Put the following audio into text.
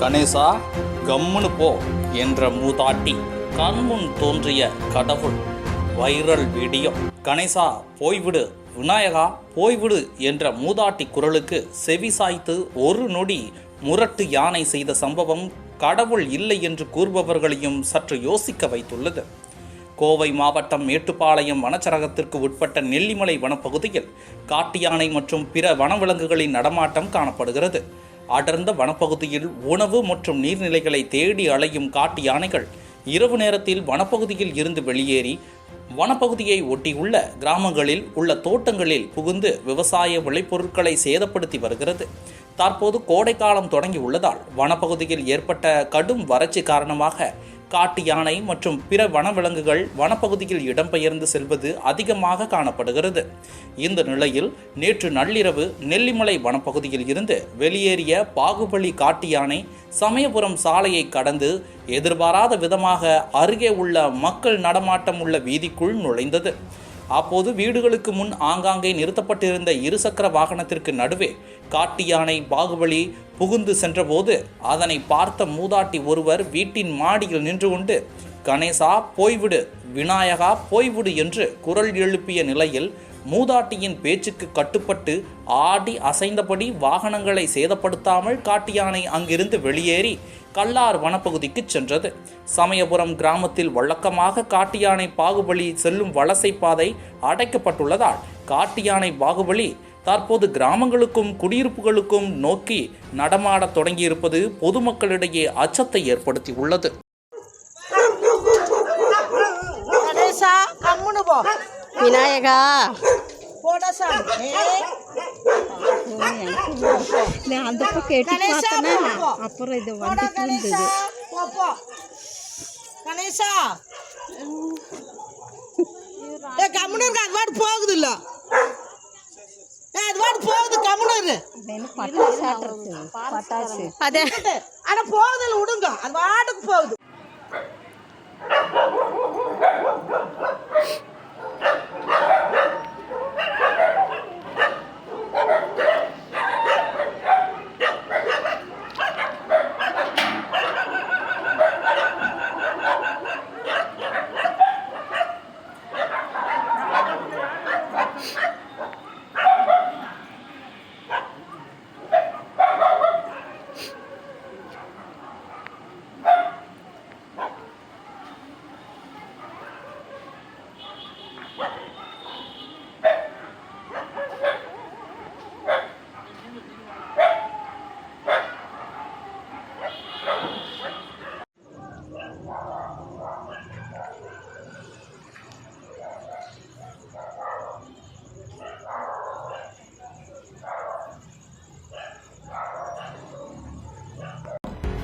கணேசா கம்முனு போ என்ற மூதாட்டி கண்முன் தோன்றிய கடவுள் வைரல் வீடியோ கணேசா போய்விடு. விநாயகா போய்விடு என்ற மூதாட்டி குரலுக்கு செவி சாய்த்து ஒரு நொடி முரட்டு யானை செய்த சம்பவம் கடவுள் இல்லை என்று கூறுபவர்களையும் சற்று யோசிக்க வைத்துள்ளது. கோவை மாவட்டம் மேட்டுப்பாளையம் வனச்சரகத்திற்கு உட்பட்ட நெல்லிமலை வனப்பகுதியில் காட்டு யானை மற்றும் பிற வனவிலங்குகளின் நடமாட்டம் காணப்படுகிறது. அடர்ந்த வனப்பகுதியில் உணவு மற்றும் நீர்நிலைகளை தேடி அலையும் காட்டு யானைகள் இரவு நேரத்தில் வனப்பகுதியில் இருந்து வெளியேறி வனப்பகுதியை ஒட்டியுள்ள கிராமங்களில் உள்ள தோட்டங்களில் புகுந்து விவசாய விளைபொருட்களை சேதப்படுத்தி வருகிறது. தற்போது கோடைக்காலம் தொடங்கி உள்ளதால் வனப்பகுதியில் ஏற்பட்ட கடும் வறட்சி காரணமாக காட்டு யானை மற்றும் பிற வனவிலங்குகள் வனப்பகுதியில் இடம்பெயர்ந்து செல்வது அதிகமாக காணப்படுகிறது. இந்த நிலையில் நேற்று நள்ளிரவு நெல்லிமலை வனப்பகுதியில் இருந்து வெளியேறிய பாகுபலி காட்டு யானை சமயபுரம் சாலையை கடந்து எதிர்பாராத விதமாக அருகே உள்ள மக்கள் நடமாட்டம் உள்ள வீதிக்குள் நுழைந்தது. அப்போது வீடுகளுக்கு முன் ஆங்காங்கே நிறுத்தப்பட்டிருந்த இருசக்கர வாகனத்திற்கு நடுவே காட்டு யானை பாகுபலி புகுந்து சென்றபோது அதனை பார்த்த மூதாட்டி ஒருவர் வீட்டின் மாடியில் நின்று கொண்டு கணேசா போய்விடு விநாயகா போய்விடு என்று குரல் எழுப்பிய நிலையில் மூதாட்டியின் பேச்சுக்கு கட்டுப்பட்டு ஆடி அசைந்தபடி வாகனங்களை சேதப்படுத்தாமல் காட்டு யானை அங்கிருந்து வெளியேறி கல்லார் வனப்பகுதிக்கு சென்றது. சமயபுரம் கிராமத்தில் வழக்கமாக காட்டு யானை பாகுபலி செல்லும் வலசை பாதை அடைக்கப்பட்டுள்ளதால் காட்டு யானை பாகுபலி தற்போது கிராமங்களுக்கும் குடியிருப்புகளுக்கும் நோக்கி நடமாடத் தொடங்கியிருப்பது பொதுமக்களிடையே அச்சத்தை ஏற்படுத்தி உள்ளது கணேசா கம்முனு போ விநாயகா. போடா சாமி. ஏய், நான் அந்த பக்கம் பார்த்தேன்னா. அப்புறம் இது போ போ. கணேசா. ஏ கம்முனு இருக்கு அது வாட்டு போகுது இல்ல. ஏ அது வாட்டு போகுது கம்முனு இரு. பட்டாசு ஆட்டுறது. பட்டாசு. அதே. இருக்கட்டு. ஆனா போகுது இல்ல விடுங்க அது வாட்டுக்கு போகுது. What?